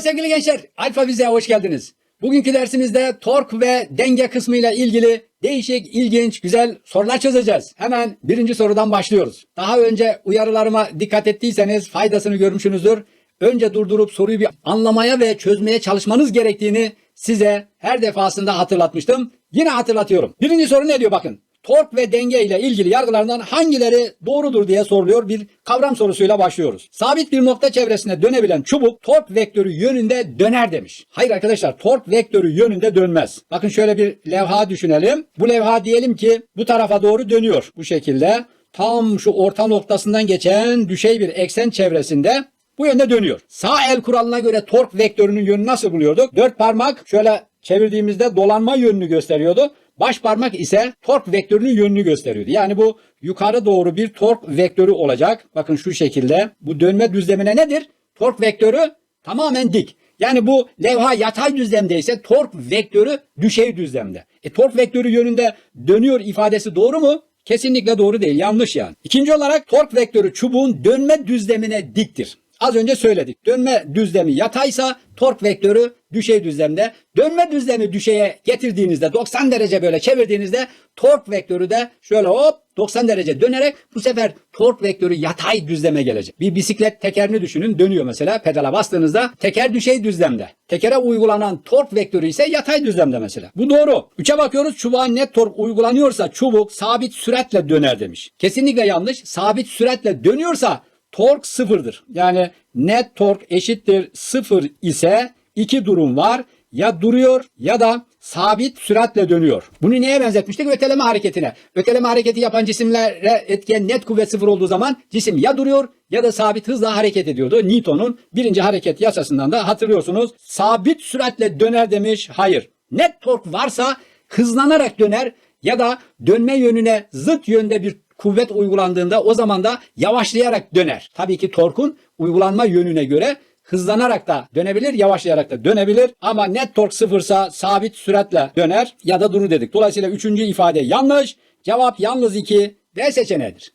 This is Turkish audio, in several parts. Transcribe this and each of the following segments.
Sevgili gençler. Alfa Fiziğe hoş geldiniz. Bugünkü dersimizde tork ve denge kısmıyla ilgili değişik, ilginç, güzel sorular çözeceğiz. Hemen birinci sorudan başlıyoruz. Daha önce uyarılarıma dikkat ettiyseniz faydasını görmüşsünüzdür. Önce durdurup soruyu bir anlamaya ve çözmeye çalışmanız gerektiğini size her defasında hatırlatmıştım. Yine hatırlatıyorum. Birinci soru ne diyor bakın. Tork ve denge ile ilgili yargılarından hangileri doğrudur diye soruluyor. Bir kavram sorusuyla başlıyoruz. Sabit bir nokta çevresinde dönebilen çubuk tork vektörü yönünde döner demiş. Hayır arkadaşlar tork vektörü yönünde dönmez. Bakın şöyle bir levha düşünelim. Bu levha diyelim ki bu tarafa doğru dönüyor bu şekilde. Tam şu orta noktasından geçen düşey bir eksen çevresinde bu yönde dönüyor. Sağ el kuralına göre tork vektörünün yönünü nasıl buluyorduk? Dört parmak şöyle çevirdiğimizde dolanma yönünü gösteriyordu. Baş parmak ise tork vektörünün yönünü gösteriyordu. Yani bu yukarı doğru bir tork vektörü olacak. Bakın şu şekilde. Bu dönme düzlemine nedir? Tork vektörü tamamen dik. Yani bu levha yatay düzlemde ise tork vektörü düşey düzlemde. E tork vektörü yönünde dönüyor ifadesi doğru mu? Kesinlikle doğru değil. Yanlış yani. İkinci olarak tork vektörü çubuğun dönme düzlemine diktir. Az önce söyledik. Dönme düzlemi yataysa tork vektörü düşey düzlemde. Dönme düzlemi düşeye getirdiğinizde 90 derece böyle çevirdiğinizde tork vektörü de şöyle hop 90 derece dönerek bu sefer tork vektörü yatay düzleme gelecek. Bir bisiklet tekerini düşünün dönüyor mesela pedala bastığınızda teker düşey düzlemde. Tekere uygulanan tork vektörü ise yatay düzlemde mesela. Bu doğru. 3'e bakıyoruz çubuğa net tork uygulanıyorsa çubuk sabit süratle döner demiş. Kesinlikle yanlış. Sabit süratle dönüyorsa tork sıfırdır. Yani net tork eşittir sıfır ise iki durum var. Ya duruyor ya da sabit süratle dönüyor. Bunu neye benzetmiştik? Öteleme hareketine. Öteleme hareketi yapan cisimlere etken net kuvvet sıfır olduğu zaman cisim ya duruyor ya da sabit hızla hareket ediyordu. Newton'un birinci hareket yasasından da hatırlıyorsunuz. Sabit süratle döner demiş. Hayır. Net tork varsa hızlanarak döner ya da dönme yönüne zıt yönde bir kuvvet uygulandığında o zaman da yavaşlayarak döner. Tabii ki torkun uygulanma yönüne göre hızlanarak da dönebilir, yavaşlayarak da dönebilir. Ama net tork sıfırsa sabit süratle döner ya da durur dedik. Dolayısıyla üçüncü ifade yanlış. Cevap yalnız 2 D seçeneğidir.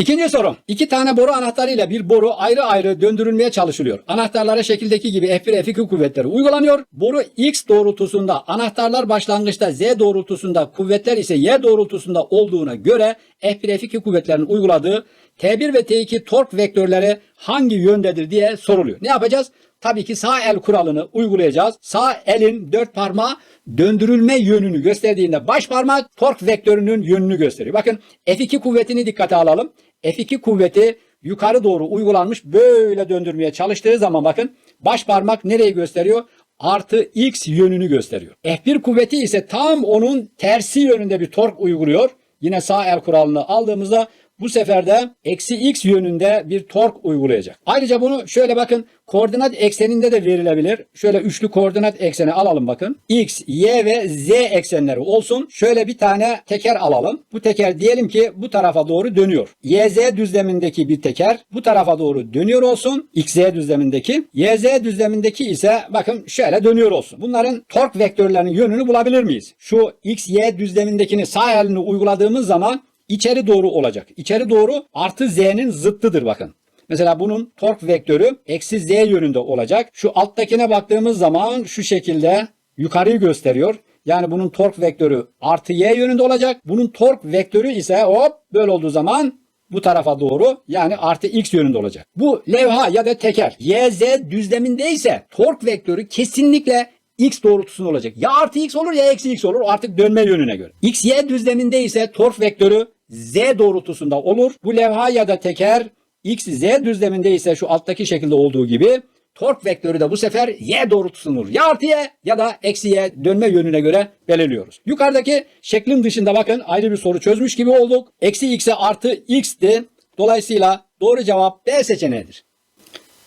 İkinci soru. İki tane boru anahtarıyla bir boru ayrı ayrı döndürülmeye çalışılıyor. Anahtarlara şekildeki gibi F1 F2 kuvvetleri uygulanıyor. Boru X doğrultusunda, anahtarlar başlangıçta Z doğrultusunda, kuvvetler ise Y doğrultusunda olduğuna göre F1 F2 kuvvetlerinin uyguladığı T1 ve T2 tork vektörleri hangi yöndedir diye soruluyor. Ne yapacağız? Tabii ki sağ el kuralını uygulayacağız. Sağ elin dört parmağı döndürülme yönünü gösterdiğinde baş parmak tork vektörünün yönünü gösteriyor. Bakın F2 kuvvetini dikkate alalım. F2 kuvveti yukarı doğru uygulanmış böyle döndürmeye çalıştığı zaman bakın baş parmak nereyi gösteriyor? Artı X yönünü gösteriyor. F1 kuvveti ise tam onun tersi yönünde bir tork uyguluyor. Yine sağ el kuralını aldığımızda bu sefer de eksi x yönünde bir tork uygulayacak. Ayrıca bunu şöyle bakın koordinat ekseninde de verilebilir. Şöyle üçlü koordinat ekseni alalım bakın. X, Y ve Z eksenleri olsun. Şöyle bir tane teker alalım. Bu teker diyelim ki bu tarafa doğru dönüyor. YZ düzlemindeki bir teker bu tarafa doğru dönüyor olsun. XZ düzlemindeki. YZ düzlemindeki ise bakın şöyle dönüyor olsun. Bunların tork vektörlerinin yönünü bulabilir miyiz? Şu XY düzlemindekini sağ elini uyguladığımız zaman içeri doğru olacak. İçeri doğru artı z'nin zıttıdır bakın. Mesela bunun tork vektörü eksi z yönünde olacak. Şu alttakine baktığımız zaman şu şekilde yukarıyı gösteriyor. Yani bunun tork vektörü artı y yönünde olacak. Bunun tork vektörü ise hop böyle olduğu zaman bu tarafa doğru yani artı x yönünde olacak. Bu levha ya da teker y z düzleminde ise tork vektörü kesinlikle x doğrultusunda olacak. Ya artı x olur ya eksi x olur artık dönme yönüne göre. x y düzleminde ise tork vektörü z doğrultusunda olur. Bu levha ya da teker x z düzleminde ise şu alttaki şekilde olduğu gibi tork vektörü de bu sefer y doğrultusunda olur. Ya artı y ya da eksi y dönme yönüne göre belirliyoruz. Yukarıdaki şeklin dışında bakın ayrı bir soru çözmüş gibi olduk. Eksi x'e artı x'ti. Dolayısıyla doğru cevap B seçeneğidir.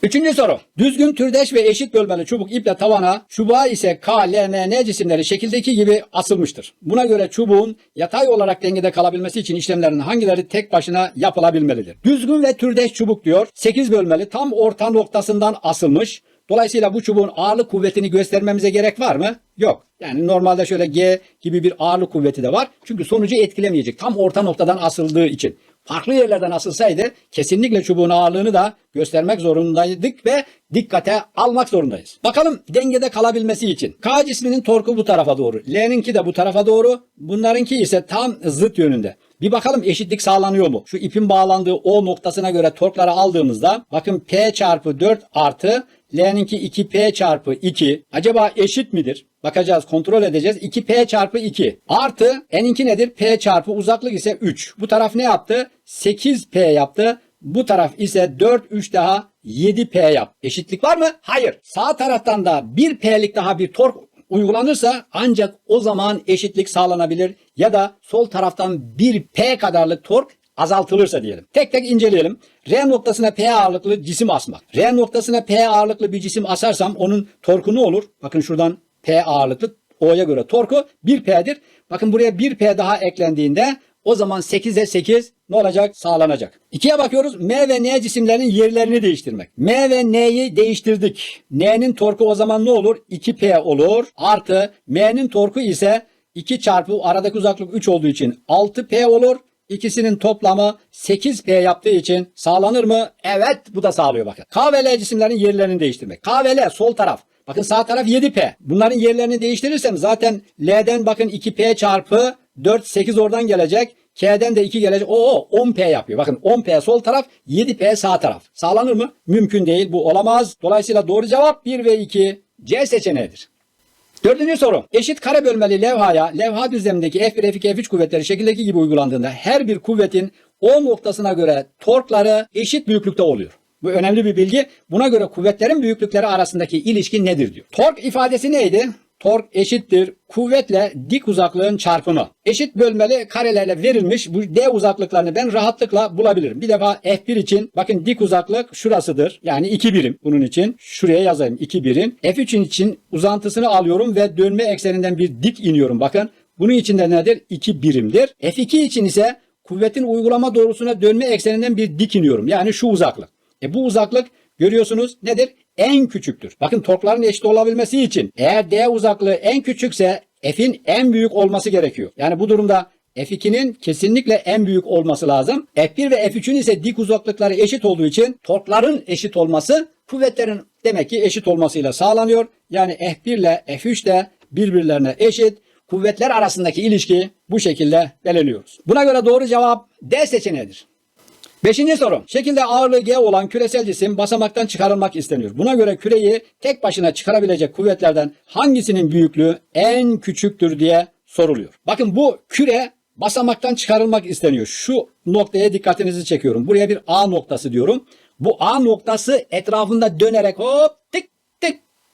Üçüncü soru. Düzgün türdeş ve eşit bölmeli çubuk iple tavana, çubuğa ise K, L, M, N cisimleri şekildeki gibi asılmıştır. Buna göre çubuğun yatay olarak dengede kalabilmesi için işlemlerin hangileri tek başına yapılabilmelidir? Düzgün ve türdeş çubuk diyor. 8 bölmeli tam orta noktasından asılmış. Dolayısıyla bu çubuğun ağırlık kuvvetini göstermemize gerek var mı? Yok. Yani normalde şöyle G gibi bir ağırlık kuvveti de var. Çünkü sonucu etkilemeyecek. Tam orta noktadan asıldığı için. Farklı yerlerden asılsaydı kesinlikle çubuğun ağırlığını da göstermek zorundaydık ve dikkate almak zorundayız. Bakalım dengede kalabilmesi için. K cisminin torku bu tarafa doğru. L'ninki de bu tarafa doğru. Bunlarınki ise tam zıt yönünde. Bir bakalım eşitlik sağlanıyor mu? Şu ipin bağlandığı O noktasına göre torkları aldığımızda bakın P çarpı 4 artı L'ninki 2P çarpı 2. Acaba eşit midir? Bakacağız, kontrol edeceğiz. 2P çarpı 2. Artı N'inki nedir? P çarpı uzaklık ise 3. Bu taraf ne yaptı? 8P yaptı. Bu taraf ise 4, 3 daha 7P yap. Eşitlik var mı? Hayır. Sağ taraftan da 1P'lik daha bir tork uygulanırsa ancak o zaman eşitlik sağlanabilir ya da sol taraftan 1P kadarlık tork azaltılırsa diyelim. Tek tek inceleyelim. R noktasına P ağırlıklı cisim asmak. R noktasına P ağırlıklı bir cisim asarsam onun torku ne olur? Bakın şuradan P ağırlıklı O'ya göre torku 1P'dir. Bakın buraya 1P daha eklendiğinde o zaman 8'e 8 ne olacak? Sağlanacak. İkiye bakıyoruz. M ve N cisimlerinin yerlerini değiştirmek. M ve N'yi değiştirdik. N'nin torku o zaman ne olur? 2P olur. Artı M'nin torku ise 2 çarpı aradaki uzaklık 3 olduğu için 6P olur. İkisinin toplamı 8P yaptığı için sağlanır mı? Evet bu da sağlıyor bakın. K ve L cisimlerin yerlerini değiştirmek. K ve L sol taraf. Bakın sağ taraf 7P. Bunların yerlerini değiştirirsem zaten L'den bakın 2P çarpı 4 8 oradan gelecek. K'den de 2 gelecek. Oo 10P yapıyor. Bakın 10P sol taraf 7P sağ taraf. Sağlanır mı? Mümkün değil. Bu olamaz. Dolayısıyla doğru cevap 1 ve 2 C seçeneğidir. Dördüncü soru. Eşit kare bölmeli levhaya levha düzlemindeki F1, F2, F3 kuvvetleri şekildeki gibi uygulandığında her bir kuvvetin O noktasına göre torkları eşit büyüklükte oluyor. Bu önemli bir bilgi. Buna göre kuvvetlerin büyüklükleri arasındaki ilişki nedir diyor. Tork ifadesi neydi? Tork eşittir kuvvetle dik uzaklığın çarpımı. Eşit bölmeli karelerle verilmiş bu D uzaklıklarını ben rahatlıkla bulabilirim. Bir defa F1 için bakın dik uzaklık şurasıdır. Yani 2 birim bunun için. Şuraya yazayım 2 birim. F3'ün için uzantısını alıyorum ve dönme ekseninden bir dik iniyorum. Bakın bunun içinde nedir? 2 birimdir. F2 için ise kuvvetin uygulama doğrusuna dönme ekseninden bir dik iniyorum. Yani şu uzaklık. E bu uzaklık görüyorsunuz nedir? En küçüktür. Bakın torkların eşit olabilmesi için eğer D uzaklığı en küçükse F'in en büyük olması gerekiyor. Yani bu durumda F2'nin kesinlikle en büyük olması lazım. F1 ve F3'ün ise dik uzaklıkları eşit olduğu için torkların eşit olması kuvvetlerin demek ki eşit olmasıyla sağlanıyor. Yani F1 ile F3 de birbirlerine eşit. Kuvvetler arasındaki ilişki bu şekilde belirliyoruz. Buna göre doğru cevap D seçeneğidir. Beşinci soru. Şekilde ağırlığı G olan küresel cisim basamaktan çıkarılmak isteniyor. Buna göre küreyi tek başına çıkarabilecek kuvvetlerden hangisinin büyüklüğü en küçüktür diye soruluyor. Bakın bu küre basamaktan çıkarılmak isteniyor. Şu noktaya dikkatinizi çekiyorum. Buraya bir A noktası diyorum. Bu A noktası etrafında dönerek hop tık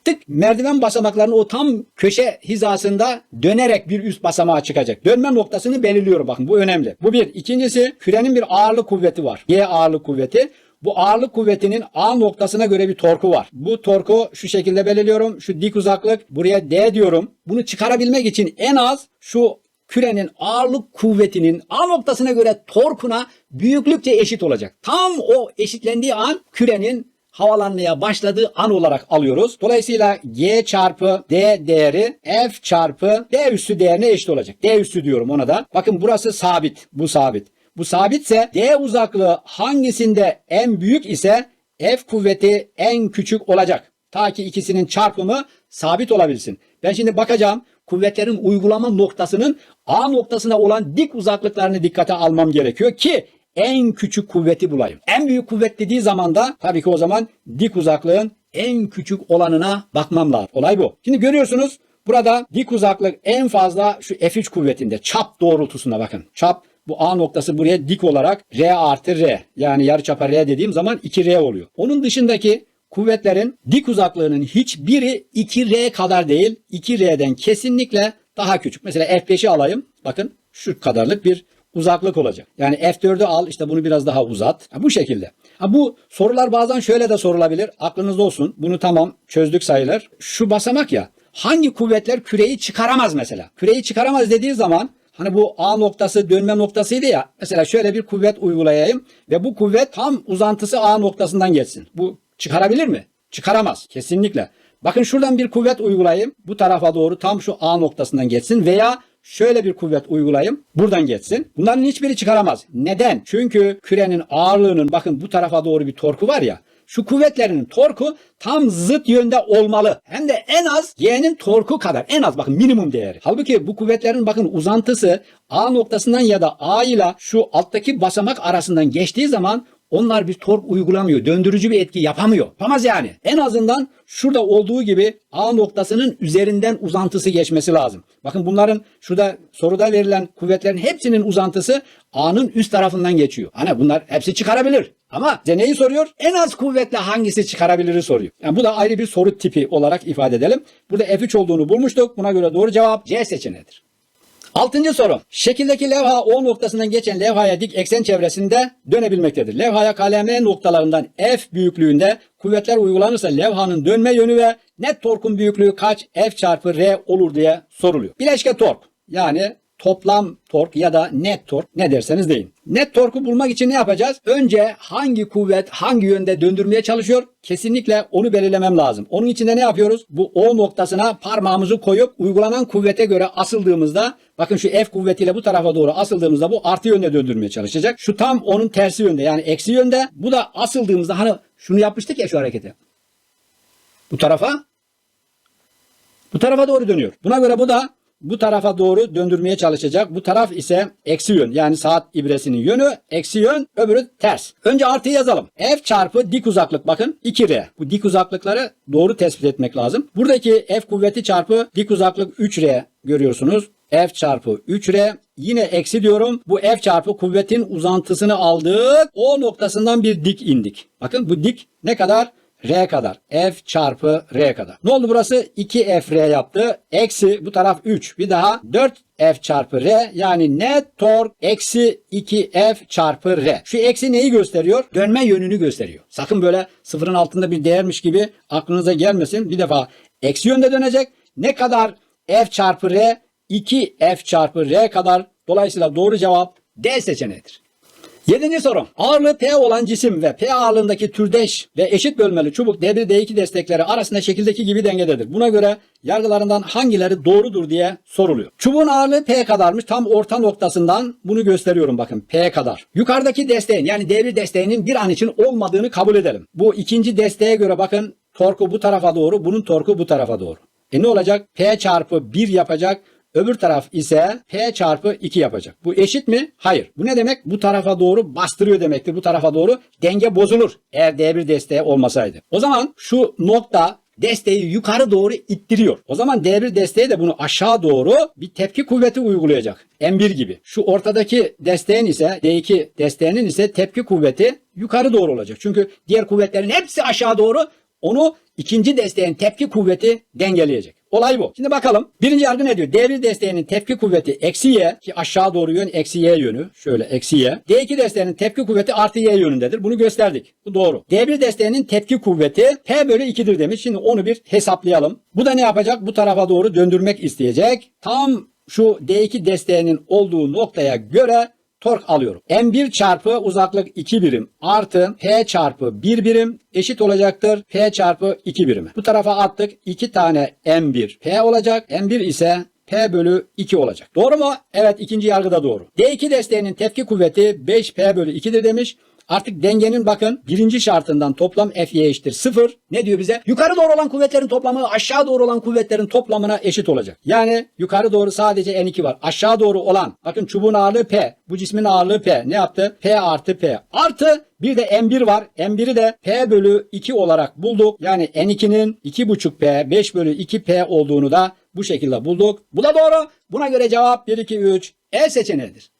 tık tık merdiven basamaklarının o tam köşe hizasında dönerek bir üst basamağa çıkacak. Dönme noktasını belirliyorum bakın bu önemli. Bu bir. İkincisi kürenin bir ağırlık kuvveti var. G ağırlık kuvveti. Bu ağırlık kuvvetinin A noktasına göre bir torku var. Bu torku şu şekilde belirliyorum. Şu dik uzaklık buraya D diyorum. Bunu çıkarabilmek için en az şu kürenin ağırlık kuvvetinin A noktasına göre torkuna büyüklükçe eşit olacak. Tam o eşitlendiği an kürenin havalanmaya başladığı an olarak alıyoruz. Dolayısıyla G çarpı D değeri F çarpı D üssü değerine eşit olacak. D üssü diyorum ona da. Bakın burası sabit. Bu sabit. Bu sabitse D uzaklığı hangisinde en büyük ise F kuvveti en küçük olacak. Ta ki ikisinin çarpımı sabit olabilsin. Ben şimdi bakacağım kuvvetlerin uygulama noktasının A noktasına olan dik uzaklıklarını dikkate almam gerekiyor ki en küçük kuvveti bulayım. En büyük kuvvet dediği zaman da tabii ki o zaman dik uzaklığın en küçük olanına bakmam lazım. Olay bu. Şimdi görüyorsunuz burada dik uzaklık en fazla şu F3 kuvvetinde çap doğrultusuna bakın. Çap bu A noktası buraya dik olarak R artı R yani yarıçapa R dediğim zaman 2R oluyor. Onun dışındaki kuvvetlerin dik uzaklığının hiçbiri 2R kadar değil 2R'den kesinlikle daha küçük. Mesela F5'i alayım. Bakın şu kadarlık bir uzaklık olacak. Yani F4'ü al işte bunu biraz daha uzat. Ha, bu şekilde. Ha, bu sorular bazen şöyle de sorulabilir. Aklınızda olsun. Bunu tamam çözdük sayılır. Şu basamak ya. Hangi kuvvetler küreyi çıkaramaz mesela? Küreyi çıkaramaz dediği zaman Hani bu A noktası dönme noktasıydı ya. Mesela şöyle bir kuvvet uygulayayım ve bu kuvvet tam uzantısı A noktasından geçsin. Bu çıkarabilir mi? Çıkaramaz. Kesinlikle. Bakın şuradan bir kuvvet uygulayayım. Bu tarafa doğru tam şu A noktasından geçsin veya şöyle bir kuvvet uygulayayım. Buradan geçsin. Bunların hiçbiri çıkaramaz. Neden? Çünkü kürenin ağırlığının bakın bu tarafa doğru bir torku var ya. Şu kuvvetlerinin torku tam zıt yönde olmalı. Hem de en az G'nin torku kadar. En az bakın minimum değeri. Halbuki bu kuvvetlerin bakın uzantısı A noktasından ya da A ile şu alttaki basamak arasından geçtiği zaman onlar bir tork uygulamıyor. Döndürücü bir etki yapamıyor. Yapamaz yani. En azından şurada olduğu gibi A noktasının üzerinden uzantısı geçmesi lazım. Bakın bunların şurada soruda verilen kuvvetlerin hepsinin uzantısı A'nın üst tarafından geçiyor. Hani bunlar hepsi çıkarabilir. Ama bize neyi soruyor? En az kuvvetle hangisi çıkarabiliri soruyor. Yani bu da ayrı bir soru tipi olarak ifade edelim. Burada F3 olduğunu bulmuştuk. Buna göre doğru cevap C seçeneğidir. Altıncı soru. Şekildeki levha O noktasından geçen levhaya dik eksen çevresinde dönebilmektedir. Levhaya KLM noktalarından F büyüklüğünde kuvvetler uygulanırsa levhanın dönme yönü ve net torkun büyüklüğü kaç F çarpı R olur diye soruluyor. Bileşke tork yani toplam tork ya da net tork ne derseniz deyin. Net torku bulmak için ne yapacağız? Önce hangi kuvvet hangi yönde döndürmeye çalışıyor? Kesinlikle onu belirlemem lazım. Onun için de ne yapıyoruz? Bu O noktasına parmağımızı koyup uygulanan kuvvete göre asıldığımızda bakın şu F kuvvetiyle bu tarafa doğru asıldığımızda bu artı yönde döndürmeye çalışacak. Şu tam onun tersi yönde yani eksi yönde. Bu da asıldığımızda hani şunu yapmıştık ya şu hareketi. Bu tarafa bu tarafa doğru dönüyor. Buna göre bu da bu tarafa doğru döndürmeye çalışacak. Bu taraf ise eksi yön. Yani saat ibresinin yönü eksi yön, öbürü ters. Önce artıyı yazalım. F çarpı dik uzaklık bakın 2R. Bu dik uzaklıkları doğru tespit etmek lazım. Buradaki F kuvveti çarpı dik uzaklık 3R görüyorsunuz. F çarpı 3R yine eksi diyorum. Bu F çarpı kuvvetin uzantısını aldık. O noktasından bir dik indik. Bakın bu dik ne kadar? R kadar. F çarpı R kadar. Ne oldu burası? 2FR yaptı. Eksi bu taraf 3. Bir daha 4F çarpı R yani net tork eksi 2F çarpı R. Şu eksi neyi gösteriyor? Dönme yönünü gösteriyor. Sakın böyle sıfırın altında bir değermiş gibi aklınıza gelmesin. Bir defa eksi yönde dönecek. Ne kadar F çarpı R? 2F çarpı R kadar. Dolayısıyla doğru cevap D seçeneğidir. Yedinci soru. Ağırlığı P olan cisim ve P ağırlığındaki türdeş ve eşit bölmeli çubuk D1 D2 destekleri arasında şekildeki gibi dengededir. Buna göre yargılarından hangileri doğrudur diye soruluyor. Çubuğun ağırlığı P kadarmış. Tam orta noktasından bunu gösteriyorum bakın P kadar. Yukarıdaki desteğin yani D1 desteğinin bir an için olmadığını kabul edelim. Bu ikinci desteğe göre bakın torku bu tarafa doğru, bunun torku bu tarafa doğru. E ne olacak? P çarpı 1 yapacak. Öbür taraf ise P çarpı 2 yapacak. Bu eşit mi? Hayır. Bu ne demek? Bu tarafa doğru bastırıyor demektir. Bu tarafa doğru denge bozulur. Eğer D1 desteği olmasaydı. O zaman şu nokta desteği yukarı doğru ittiriyor. O zaman D1 desteği de bunu aşağı doğru bir tepki kuvveti uygulayacak. M1 gibi. Şu ortadaki desteğin ise D2 desteğinin ise tepki kuvveti yukarı doğru olacak. Çünkü diğer kuvvetlerin hepsi aşağı doğru onu ikinci desteğin tepki kuvveti dengeleyecek. Olay bu. Şimdi bakalım. Birinci yargı ne diyor? D1 desteğinin tepki kuvveti eksi y ki aşağı doğru yön eksi y yönü. Şöyle eksi y. D2 desteğinin tepki kuvveti artı y yönündedir. Bunu gösterdik. Bu doğru. D1 desteğinin tepki kuvveti P bölü 2'dir demiş. Şimdi onu bir hesaplayalım. Bu da ne yapacak? Bu tarafa doğru döndürmek isteyecek. Tam şu D2 desteğinin olduğu noktaya göre tork alıyorum. M1 çarpı uzaklık 2 birim artı P çarpı 1 birim eşit olacaktır. P çarpı 2 birimi. Bu tarafa attık. 2 tane M1 P olacak. M1 ise P bölü 2 olacak. Doğru mu? Evet ikinci yargıda doğru. D2 desteğinin tepki kuvveti 5 P bölü 2'dir demiş. Artık dengenin bakın birinci şartından toplam F'ye eşittir 0. Ne diyor bize? Yukarı doğru olan kuvvetlerin toplamı aşağı doğru olan kuvvetlerin toplamına eşit olacak. Yani yukarı doğru sadece N2 var. Aşağı doğru olan bakın çubuğun ağırlığı P. Bu cismin ağırlığı P. Ne yaptı? P artı P. Artı bir de M1 var. M1'i de P bölü 2 olarak bulduk. Yani N2'nin 2,5 P 5 bölü 2 P olduğunu da bu şekilde bulduk. Bu da doğru. Buna göre cevap 1, 2, 3 E seçeneğidir.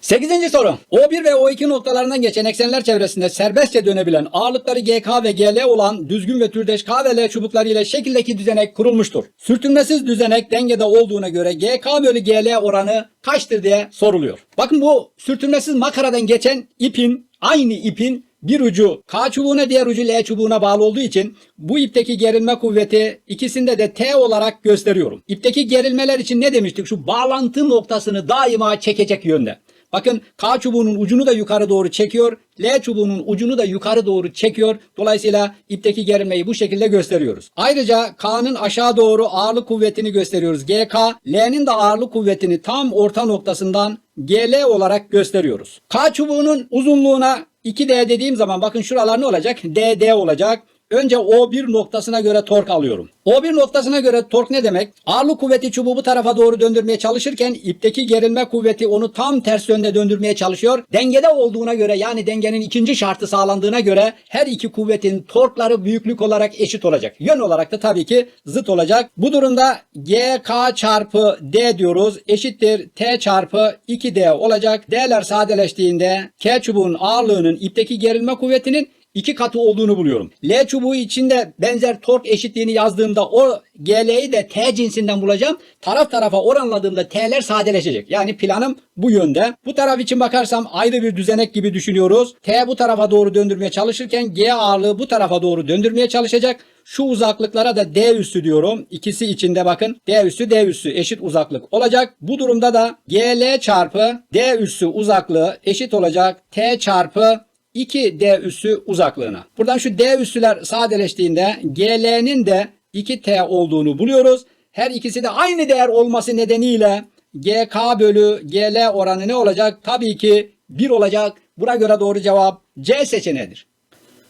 Sekizinci soru. O1 ve O2 noktalarından geçen eksenler çevresinde serbestçe dönebilen ağırlıkları GK ve GL olan düzgün ve türdeş K ve L çubukları ile şekildeki düzenek kurulmuştur. Sürtünmesiz düzenek dengede olduğuna göre GK bölü GL oranı kaçtır diye soruluyor. Bakın bu sürtünmesiz makaradan geçen ipin aynı ipin bir ucu K çubuğuna diğer ucu L çubuğuna bağlı olduğu için bu ipteki gerilme kuvveti ikisinde de T olarak gösteriyorum. İpteki gerilmeler için ne demiştik? Şu bağlantı noktasını daima çekecek yönde. Bakın K çubuğunun ucunu da yukarı doğru çekiyor. L çubuğunun ucunu da yukarı doğru çekiyor. Dolayısıyla ipteki gerilmeyi bu şekilde gösteriyoruz. Ayrıca K'nın aşağı doğru ağırlık kuvvetini gösteriyoruz. GK, L'nin de ağırlık kuvvetini tam orta noktasından GL olarak gösteriyoruz. K çubuğunun uzunluğuna 2D dediğim zaman bakın şuralar ne olacak? DD olacak. Önce O1 noktasına göre tork alıyorum. O1 noktasına göre tork ne demek? Ağırlık kuvveti çubuğu bu tarafa doğru döndürmeye çalışırken ipteki gerilme kuvveti onu tam ters yönde döndürmeye çalışıyor. Dengede olduğuna göre yani dengenin ikinci şartı sağlandığına göre her iki kuvvetin torkları büyüklük olarak eşit olacak. Yön olarak da tabii ki zıt olacak. Bu durumda GK çarpı D diyoruz. Eşittir T çarpı 2D olacak. D'ler sadeleştiğinde K çubuğun ağırlığının ipteki gerilme kuvvetinin iki katı olduğunu buluyorum. L çubuğu içinde benzer tork eşitliğini yazdığımda o GL'yi de T cinsinden bulacağım. Taraf tarafa oranladığımda T'ler sadeleşecek. Yani planım bu yönde. Bu taraf için bakarsam ayrı bir düzenek gibi düşünüyoruz. T bu tarafa doğru döndürmeye çalışırken G ağırlığı bu tarafa doğru döndürmeye çalışacak. Şu uzaklıklara da D üssü diyorum. İkisi içinde bakın D üssü D üssü eşit uzaklık olacak. Bu durumda da GL çarpı D üssü uzaklığı eşit olacak. T çarpı 2D üssü uzaklığına. Buradan şu D üssüler sadeleştiğinde GL'nin de 2T olduğunu buluyoruz. Her ikisi de aynı değer olması nedeniyle GK bölü GL oranı ne olacak? Tabii ki 1 olacak. Buna göre doğru cevap C seçeneğidir.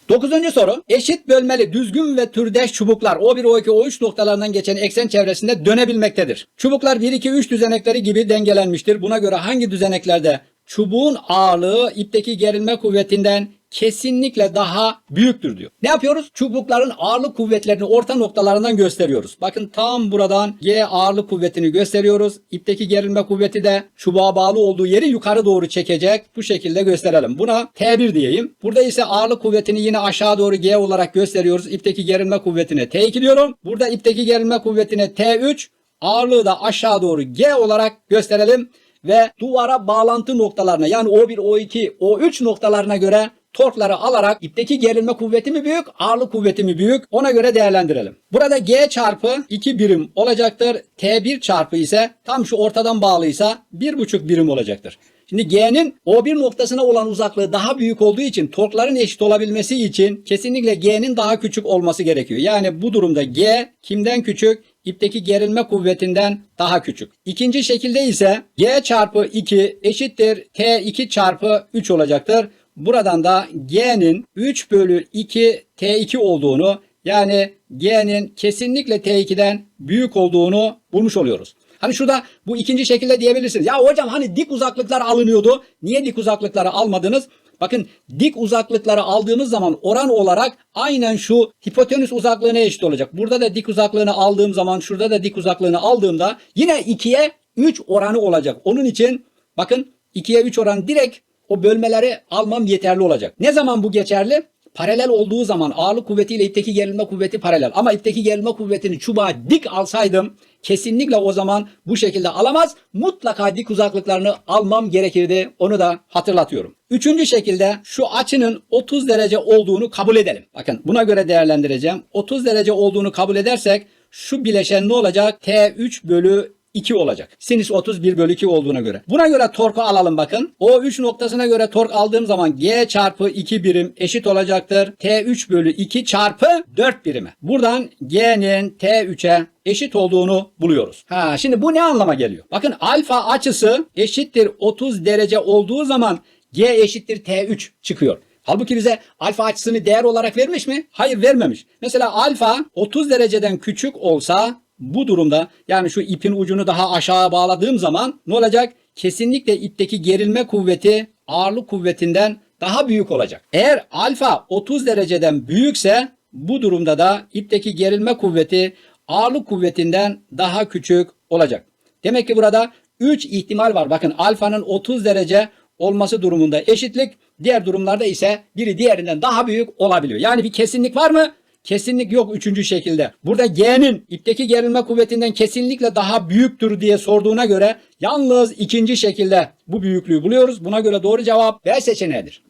Dokuzuncu soru. Eşit bölmeli düzgün ve türdeş çubuklar O1, O2, O3 noktalarından geçen eksen çevresinde dönebilmektedir. Çubuklar 1, 2, 3 düzenekleri gibi dengelenmiştir. Buna göre hangi düzeneklerde çubuğun ağırlığı ipteki gerilme kuvvetinden kesinlikle daha büyüktür diyor. Ne yapıyoruz? Çubukların ağırlık kuvvetlerini orta noktalarından gösteriyoruz. Bakın tam buradan G ağırlık kuvvetini gösteriyoruz. İpteki gerilme kuvveti de çubuğa bağlı olduğu yeri yukarı doğru çekecek. Bu şekilde gösterelim. Buna T1 diyeyim. Burada ise ağırlık kuvvetini yine aşağı doğru G olarak gösteriyoruz. İpteki gerilme kuvvetine T2 diyorum. Burada ipteki gerilme kuvvetine T3, ağırlığı da aşağı doğru G olarak gösterelim ve duvara bağlantı noktalarına yani O1, O2, O3 noktalarına göre torkları alarak ipteki gerilme kuvveti mi büyük, ağırlık kuvveti mi büyük ona göre değerlendirelim. Burada G çarpı 2 birim olacaktır. T1 çarpı ise tam şu ortadan bağlıysa 1,5 birim olacaktır. Şimdi G'nin O1 noktasına olan uzaklığı daha büyük olduğu için torkların eşit olabilmesi için kesinlikle G'nin daha küçük olması gerekiyor. Yani bu durumda G kimden küçük? İpteki gerilme kuvvetinden daha küçük. İkinci şekilde ise G çarpı 2 eşittir T2 çarpı 3 olacaktır. Buradan da G'nin 3 bölü 2 T2 olduğunu yani G'nin kesinlikle T2'den büyük olduğunu bulmuş oluyoruz. Hani şurada bu ikinci şekilde diyebilirsiniz. Ya hocam hani dik uzaklıklar alınıyordu. Niye dik uzaklıkları almadınız? Bakın dik uzaklıkları aldığımız zaman oran olarak aynen şu hipotenüs uzaklığına eşit olacak. Burada da dik uzaklığını aldığım zaman şurada da dik uzaklığını aldığımda yine 2'ye 3 oranı olacak. Onun için bakın 2'ye 3 oran direkt o bölmeleri almam yeterli olacak. Ne zaman bu geçerli? Paralel olduğu zaman ağırlık kuvvetiyle ipteki gerilme kuvveti paralel. Ama ipteki gerilme kuvvetini çubuğa dik alsaydım kesinlikle o zaman bu şekilde alamaz. Mutlaka dik uzaklıklarını almam gerekirdi. Onu da hatırlatıyorum. Üçüncü şekilde şu açının 30 derece olduğunu kabul edelim. Bakın buna göre değerlendireceğim. 30 derece olduğunu kabul edersek şu bileşen ne olacak? T3 bölü 2 olacak. Sinüs 31 bölü 2 olduğuna göre. Buna göre torku alalım bakın. O 3 noktasına göre tork aldığım zaman G çarpı 2 birim eşit olacaktır. T3 bölü 2 çarpı 4 birime. Buradan G'nin T3'e eşit olduğunu buluyoruz. Ha şimdi bu ne anlama geliyor? Bakın alfa açısı eşittir 30 derece olduğu zaman G eşittir T3 çıkıyor. Halbuki bize alfa açısını değer olarak vermiş mi? Hayır vermemiş. Mesela alfa 30 dereceden küçük olsa bu durumda yani şu ipin ucunu daha aşağı bağladığım zaman ne olacak? Kesinlikle ipteki gerilme kuvveti ağırlık kuvvetinden daha büyük olacak. Eğer alfa 30 dereceden büyükse bu durumda da ipteki gerilme kuvveti ağırlık kuvvetinden daha küçük olacak. Demek ki burada 3 ihtimal var. Bakın alfanın 30 derece olması durumunda eşitlik, diğer durumlarda ise biri diğerinden daha büyük olabiliyor. Yani bir kesinlik var mı? Kesinlik yok üçüncü şekilde. Burada G'nin ipteki gerilme kuvvetinden kesinlikle daha büyüktür diye sorduğuna göre yalnız ikinci şekilde bu büyüklüğü buluyoruz. Buna göre doğru cevap B seçeneğidir.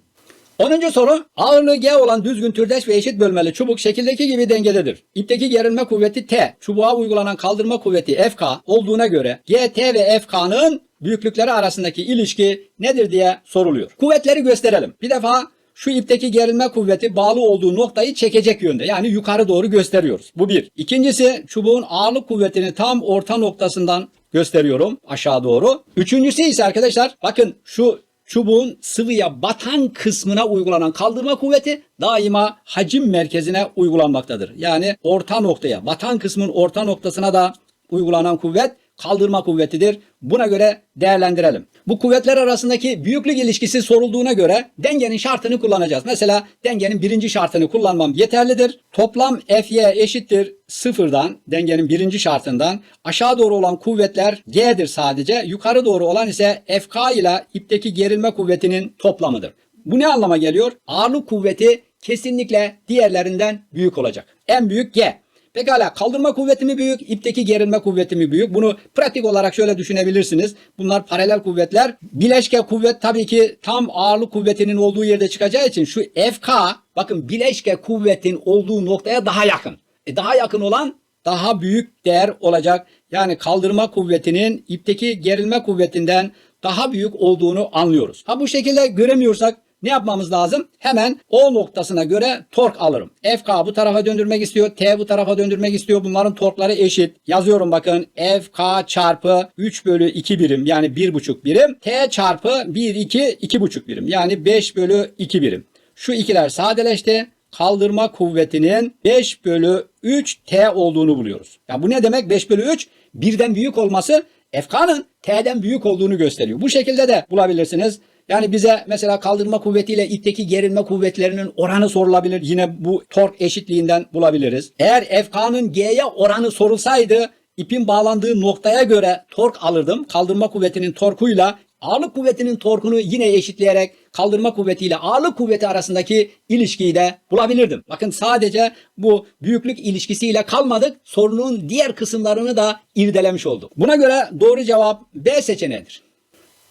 10. soru ağırlığı G olan düzgün türdeş ve eşit bölmeli çubuk şekildeki gibi dengededir. İpteki gerilme kuvveti T, çubuğa uygulanan kaldırma kuvveti FK olduğuna göre GT ve FK'nın büyüklükleri arasındaki ilişki nedir diye soruluyor. Kuvvetleri gösterelim. Bir defa şu ipteki gerilme kuvveti bağlı olduğu noktayı çekecek yönde. Yani yukarı doğru gösteriyoruz. Bu bir. İkincisi çubuğun ağırlık kuvvetini tam orta noktasından gösteriyorum aşağı doğru. Üçüncüsü ise arkadaşlar bakın şu çubuğun sıvıya batan kısmına uygulanan kaldırma kuvveti daima hacim merkezine uygulanmaktadır. Yani orta noktaya, batan kısmın orta noktasına da uygulanan kuvvet kaldırma kuvvetidir. Buna göre değerlendirelim. Bu kuvvetler arasındaki büyüklük ilişkisi sorulduğuna göre dengenin şartını kullanacağız. Mesela dengenin birinci şartını kullanmam yeterlidir. Toplam Fy eşittir sıfırdan, dengenin birinci şartından aşağı doğru olan kuvvetler G'dir sadece. Yukarı doğru olan ise Fk ile ipteki gerilme kuvvetinin toplamıdır. Bu ne anlama geliyor? Ağırlık kuvveti kesinlikle diğerlerinden büyük olacak. En büyük G. Pekala kaldırma kuvveti mi büyük, ipteki gerilme kuvveti mi büyük? Bunu pratik olarak şöyle düşünebilirsiniz. Bunlar paralel kuvvetler. Bileşke kuvvet tabii ki tam ağırlık kuvvetinin olduğu yerde çıkacağı için şu FK bakın bileşke kuvvetin olduğu noktaya daha yakın. E daha yakın olan daha büyük değer olacak. Yani kaldırma kuvvetinin ipteki gerilme kuvvetinden daha büyük olduğunu anlıyoruz. Ha bu şekilde göremiyorsak ne yapmamız lazım? Hemen O noktasına göre tork alırım. FK bu tarafa döndürmek istiyor. T bu tarafa döndürmek istiyor. Bunların torkları eşit. Yazıyorum bakın. FK çarpı 3 bölü 2 birim yani 1,5 birim. T çarpı 1, 2, 2,5 birim. Yani 5 bölü 2 birim. Şu ikiler sadeleşti. Kaldırma kuvvetinin 5 bölü 3 T olduğunu buluyoruz. Ya bu ne demek? 5 bölü 3 birden büyük olması FK'nın T'den büyük olduğunu gösteriyor. Bu şekilde de bulabilirsiniz. Yani bize mesela kaldırma kuvvetiyle ipteki gerilme kuvvetlerinin oranı sorulabilir. Yine bu tork eşitliğinden bulabiliriz. Eğer FK'nın G'ye oranı sorulsaydı ipin bağlandığı noktaya göre tork alırdım. Kaldırma kuvvetinin torkuyla ağırlık kuvvetinin torkunu yine eşitleyerek kaldırma kuvvetiyle ağırlık kuvveti arasındaki ilişkiyi de bulabilirdim. Bakın sadece bu büyüklük ilişkisiyle kalmadık. Sorunun diğer kısımlarını da irdelemiş olduk. Buna göre doğru cevap B seçeneğidir.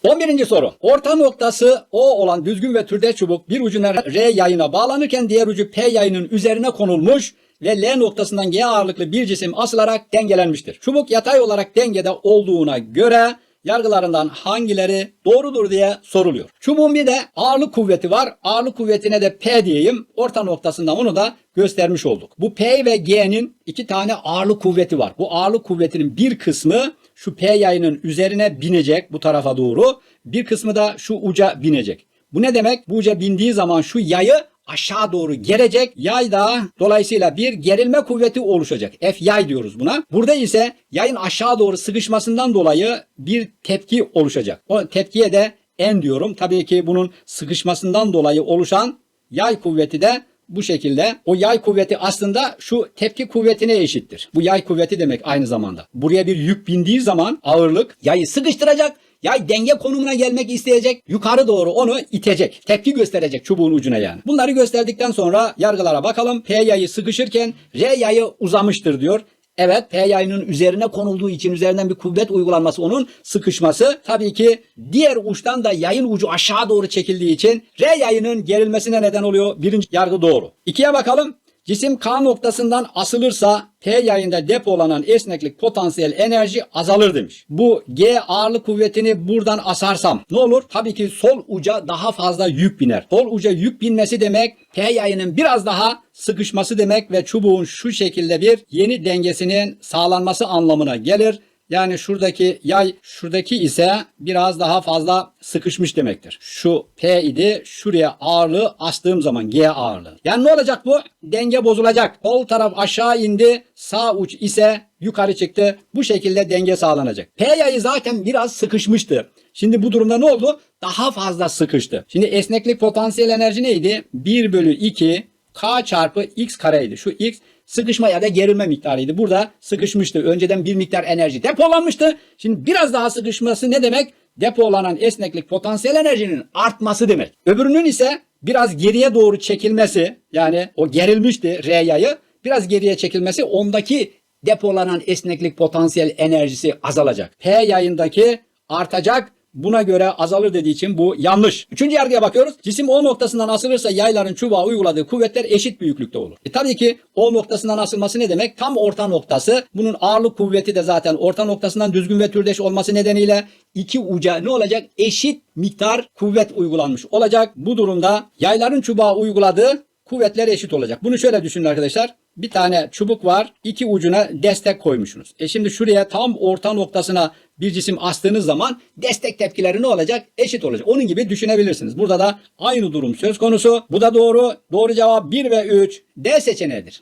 11. soru. Orta noktası O olan düzgün ve türde çubuk bir ucuna R yayına bağlanırken diğer ucu P yayının üzerine konulmuş ve L noktasından G ağırlıklı bir cisim asılarak dengelenmiştir. Çubuk yatay olarak dengede olduğuna göre yargılarından hangileri doğrudur diye soruluyor. Çubuğun bir de ağırlık kuvveti var. Ağırlık kuvvetine de P diyeyim. Orta noktasında onu da göstermiş olduk. Bu P ve G'nin iki tane ağırlık kuvveti var. Bu ağırlık kuvvetinin bir kısmı şu P yayının üzerine binecek bu tarafa doğru. Bir kısmı da şu uca binecek. Bu ne demek? Bu uca bindiği zaman şu yayı aşağı doğru gerecek. Yay da dolayısıyla bir gerilme kuvveti oluşacak. F yay diyoruz buna. Burada ise yayın aşağı doğru sıkışmasından dolayı bir tepki oluşacak. O tepkiye de N diyorum. Tabii ki bunun sıkışmasından dolayı oluşan yay kuvveti de bu şekilde o yay kuvveti aslında şu tepki kuvvetine eşittir. Bu yay kuvveti demek aynı zamanda. Buraya bir yük bindiği zaman ağırlık yayı sıkıştıracak. Yay denge konumuna gelmek isteyecek. Yukarı doğru onu itecek. Tepki gösterecek çubuğun ucuna yani. Bunları gösterdikten sonra yargılara bakalım. P yayı sıkışırken R yayı uzamıştır diyor. Evet P yayının üzerine konulduğu için üzerinden bir kuvvet uygulanması onun sıkışması. Tabii ki diğer uçtan da yayın ucu aşağı doğru çekildiği için R yayının gerilmesine neden oluyor. Birinci yargı doğru. İkiye bakalım. Cisim K noktasından asılırsa P yayında depolanan esneklik potansiyel enerji azalır demiş. Bu G ağırlık kuvvetini buradan asarsam ne olur? Tabii ki sol uca daha fazla yük biner. Sol uca yük binmesi demek P yayının biraz daha sıkışması demek ve çubuğun şu şekilde bir yeni dengesinin sağlanması anlamına gelir. Yani şuradaki yay şuradaki ise biraz daha fazla sıkışmış demektir. Şu P idi. Şuraya ağırlığı astığım zaman G ağırlığı. Yani ne olacak bu? Denge bozulacak. Sol taraf aşağı indi. Sağ uç ise yukarı çıktı. Bu şekilde denge sağlanacak. P yayı zaten biraz sıkışmıştı. Şimdi bu durumda ne oldu? Daha fazla sıkıştı. Şimdi esneklik potansiyel enerji neydi? 1 bölü 2 K çarpı X kareydi. Şu X sıkışma ya da gerilme miktarıydı. Burada sıkışmıştı. Önceden bir miktar enerji depolanmıştı. Şimdi biraz daha sıkışması ne demek? Depolanan esneklik potansiyel enerjinin artması demek. Öbürünün ise biraz geriye doğru çekilmesi yani o gerilmişti R yayı biraz geriye çekilmesi ondaki depolanan esneklik potansiyel enerjisi azalacak. P yayındaki artacak buna göre azalır dediği için bu yanlış. Üçüncü yargıya bakıyoruz. Cisim O noktasından asılırsa yayların çubuğa uyguladığı kuvvetler eşit büyüklükte olur. E tabii ki O noktasından asılması ne demek? Tam orta noktası. Bunun ağırlık kuvveti de zaten orta noktasından düzgün ve türdeş olması nedeniyle iki uca ne olacak? Eşit miktar kuvvet uygulanmış olacak. Bu durumda yayların çubuğa uyguladığı kuvvetler eşit olacak. Bunu şöyle düşünün arkadaşlar. Bir tane çubuk var. iki ucuna destek koymuşsunuz. E şimdi şuraya tam orta noktasına bir cisim astığınız zaman destek tepkileri ne olacak? Eşit olacak. Onun gibi düşünebilirsiniz. Burada da aynı durum söz konusu. Bu da doğru. Doğru cevap 1 ve 3 D seçeneğidir.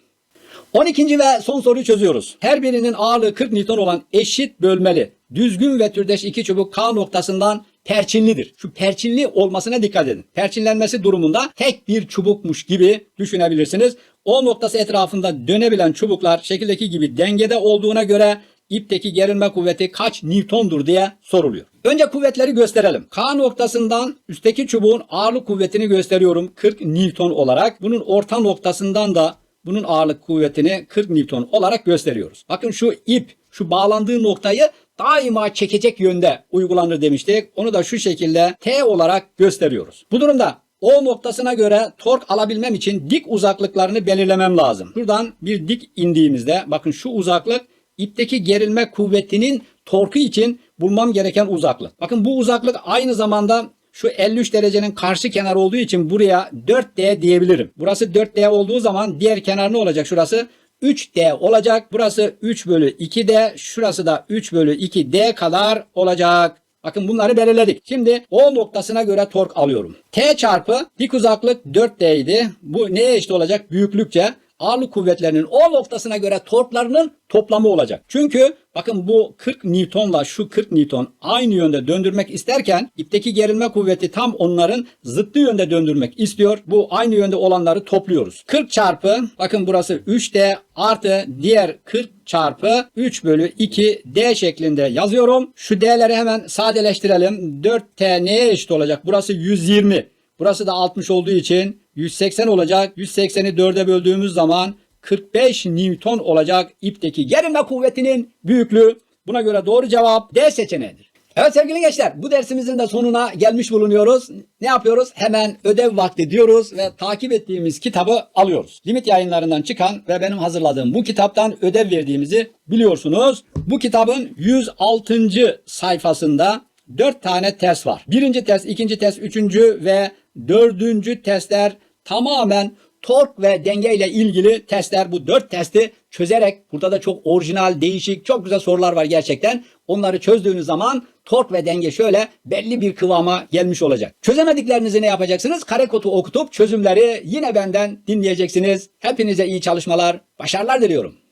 12. ve son soruyu çözüyoruz. Her birinin ağırlığı 40 Newton olan eşit bölmeli, düzgün ve türdeş iki çubuk K noktasından perçinlidir. Şu perçinli olmasına dikkat edin. Perçinlenmesi durumunda tek bir çubukmuş gibi düşünebilirsiniz. O noktası etrafında dönebilen çubuklar şekildeki gibi dengede olduğuna göre ipteki gerilme kuvveti kaç Newton'dur diye soruluyor. Önce kuvvetleri gösterelim. K noktasından üstteki çubuğun ağırlık kuvvetini gösteriyorum 40 Newton olarak. Bunun orta noktasından da bunun ağırlık kuvvetini 40 Newton olarak gösteriyoruz. Bakın şu ip, şu bağlandığı noktayı daima çekecek yönde uygulanır demiştik. Onu da şu şekilde T olarak gösteriyoruz. Bu durumda O noktasına göre tork alabilmem için dik uzaklıklarını belirlemem lazım. Şuradan bir dik indiğimizde bakın şu uzaklık ipteki gerilme kuvvetinin torku için bulmam gereken uzaklık. Bakın bu uzaklık aynı zamanda şu 53 derecenin karşı kenar olduğu için buraya 4D diyebilirim. Burası 4D olduğu zaman diğer kenar ne olacak şurası? 3D olacak. Burası 3 bölü 2D. Şurası da 3 bölü 2D kadar olacak. Bakın bunları belirledik. Şimdi O noktasına göre tork alıyorum. T çarpı dik uzaklık 4D idi. Bu neye eşit olacak? Büyüklükçe ağırlık kuvvetlerinin O noktasına göre torklarının toplamı olacak. Çünkü bakın bu 40 Newton'la şu 40 Newton aynı yönde döndürmek isterken ipteki gerilme kuvveti tam onların zıttı yönde döndürmek istiyor. Bu aynı yönde olanları topluyoruz. 40 çarpı bakın burası 3D artı diğer 40 çarpı 3 bölü 2 D şeklinde yazıyorum. Şu D'leri hemen sadeleştirelim. 4T neye eşit olacak? Burası 120. Burası da 60 olduğu için 180 olacak. 180'i 4'e böldüğümüz zaman 45 Newton olacak ipteki gerilme kuvvetinin büyüklüğü. Buna göre doğru cevap D seçeneğidir. Evet sevgili gençler bu dersimizin de sonuna gelmiş bulunuyoruz. Ne yapıyoruz? Hemen ödev vakti diyoruz ve takip ettiğimiz kitabı alıyoruz. Limit yayınlarından çıkan ve benim hazırladığım bu kitaptan ödev verdiğimizi biliyorsunuz. Bu kitabın 106. sayfasında 4 tane test var. Birinci test, ikinci test, üçüncü ve dördüncü testler tamamen tork ve denge ile ilgili testler bu dört testi çözerek burada da çok orijinal, değişik, çok güzel sorular var gerçekten. Onları çözdüğünüz zaman tork ve denge şöyle belli bir kıvama gelmiş olacak. Çözemediklerinizi ne yapacaksınız? Kare kodu okutup çözümleri yine benden dinleyeceksiniz. Hepinize iyi çalışmalar, başarılar diliyorum.